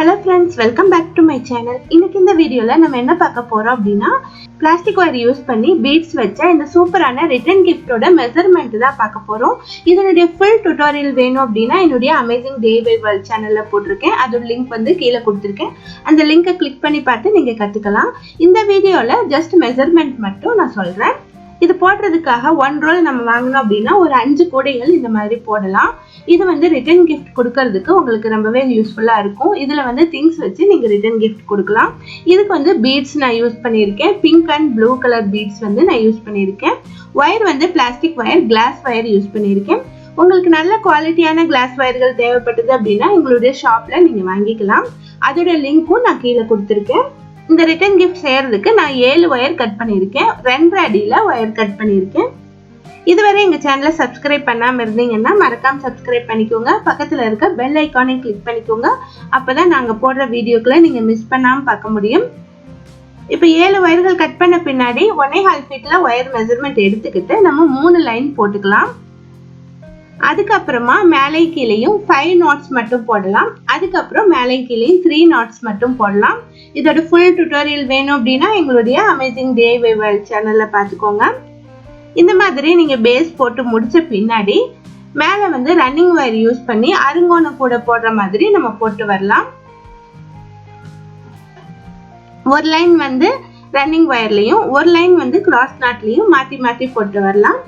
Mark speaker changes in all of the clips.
Speaker 1: Hello friends welcome back to my channel இன்னைக்கு இந்த வீடியோவில் நம்ம என்ன பார்க்க போகிறோம் அப்படின்னா பிளாஸ்டிக் ஒயர் யூஸ் பண்ணி பீட்ஸ் வச்ச இந்த சூப்பரான ரிட்டர்ன் கிஃப்டோட மெஷர்மெண்ட் தான் பார்க்க போகிறோம் இதனுடைய ஃபுல் டுட்டோரியல் வேணும் அப்படின்னா என்னுடைய அமேசிங் டே பை வேர்ல்ட் சேனலில் போட்டிருக்கேன். அதோட லிங்க் வந்து கீழே கொடுத்துருக்கேன். அந்த லிங்கை கிளிக் பண்ணி பார்த்து நீங்கள் கற்றுக்கலாம் இந்த வீடியோவில் ஜஸ்ட் மெஷர்மெண்ட் மட்டும் நான் சொல்கிறேன் இது போடுறதுக்காக ஒன் ரோல் நம்ம வாங்கினோம் அப்படின்னா ஒரு அஞ்சு கூடைகள் இந்த மாதிரி போடலாம். இது வந்து ரிட்டர்ன் கிஃப்ட் கொடுக்கறதுக்கு உங்களுக்கு ரொம்பவே யூஸ்ஃபுல்லாக இருக்கும். இதில் வந்து திங்ஸ் வச்சு நீங்கள் ரிட்டர்ன் கிஃப்ட் கொடுக்கலாம். இதுக்கு வந்து பீட்ஸ் நான் யூஸ் பண்ணியிருக்கேன். Pink and blue colour beads வந்து நான் யூஸ் பண்ணியிருக்கேன். ஒயர் வந்து plastic wire glass wire use பண்ணியிருக்கேன். உங்களுக்கு நல்ல குவாலிட்டியான கிளாஸ் ஒயர்கள் தேவைப்பட்டது அப்படின்னா எங்களுடைய ஷாப்பில் நீங்கள் வாங்கிக்கலாம். அதோட லிங்க்கும் நான் கீழே கொடுத்துருக்கேன். இந்த ரிட்டர்ன் கிஃப்ட் செய்யறதுக்கு நான் ஏழு ஒயர் கட் பண்ணியிருக்கேன். ரெண்டு அடியில் ஒயர் கட் பண்ணியிருக்கேன். இதுவரை எங்கள் சேனலை சப்ஸ்கிரைப் பண்ணாமல் இருந்தீங்கன்னா மறக்காம சப்ஸ்கிரைப் பண்ணிக்கோங்க. பக்கத்தில் இருக்க பெல் ஐக்கானை கிளிக் பண்ணிக்கோங்க. அப்போ தான் நாங்கள் போடுற வீடியோக்களை நீங்கள் மிஸ் பண்ணாமல் பார்க்க முடியும். இப்போ ஏழு ஒயர்கள் கட் பண்ண பின்னாடி ஒன்னே ஹால் ஃபீட்டில் ஒயர் மெஷர்மெண்ட் எடுத்துக்கிட்டு நம்ம மூணு லைன் போட்டுக்கலாம். அதுக்கப்புறமா மேலே கீழேயும் ஃபைவ் நாட்ஸ் மட்டும் போடலாம். அதுக்கப்புறம் மேலே கீழேயும் த்ரீ நாட்ஸ் மட்டும் போடலாம். இதோட ஃபுல் டுட்டோரியல் வேணும் அப்படின்னா எங்களுடைய அமேசிங் டே வேவல் சேனலில் பார்த்துக்கோங்க. இந்த மாதிரி நீங்கள் பேஸ் போட்டு முடித்த பின்னாடி மேலே வந்து ரன்னிங் ஒயர் யூஸ் பண்ணி அருங்கோணம் கூட போடுற மாதிரி நம்ம போட்டு வரலாம். ஒரு லைன் வந்து ரன்னிங் ஒயர்லையும் ஒரு லைன் வந்து கிராஸ் நாட்லையும் மாற்றி மாற்றி போட்டு வரலாம்.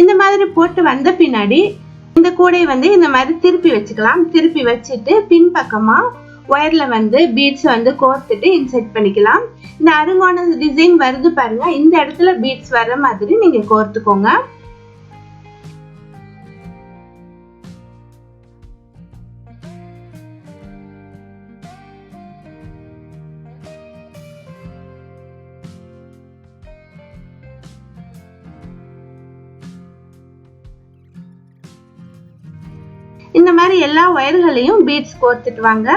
Speaker 1: இந்த மாதிரி போட்டு வந்த பின்னாடி இந்த கூடை வந்து இந்த மாதிரி திருப்பி வச்சுக்கலாம். திருப்பி வச்சுட்டு பின்பக்கமா ஒயர்ல வந்து பீட்ஸ் வந்து கோர்த்துட்டு இன்செர்ட் பண்ணிக்கலாம். இந்த அருங்கான டிசைன் வருது பாருங்க. இந்த இடத்துல பீட்ஸ் வர மாதிரி நீங்க கோர்த்துக்கோங்க. இந்த மாதிரி எல்லா ஒயர்களையும் பீட்ஸ் கோர்த்துட்டு வாங்க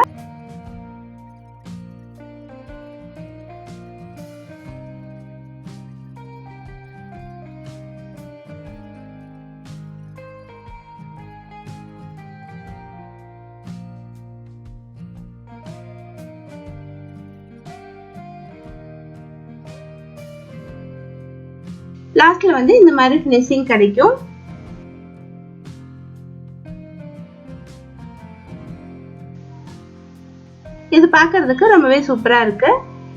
Speaker 1: லாஸ்ட்ல வந்து இந்த மாதிரி ஃபினிஷிங் கிடைக்கும். இது பார்க்கறதுக்கு ரொம்பவே சூப்பராக இருக்கு.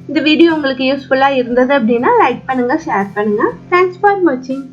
Speaker 1: இந்த வீடியோ உங்களுக்கு யூஸ்ஃபுல்லாக இருந்தது அப்படின்னா லைக் பண்ணுங்கள் ஷேர் பண்ணுங்கள் தேங்க்ஸ் ஃபார் வாட்சிங்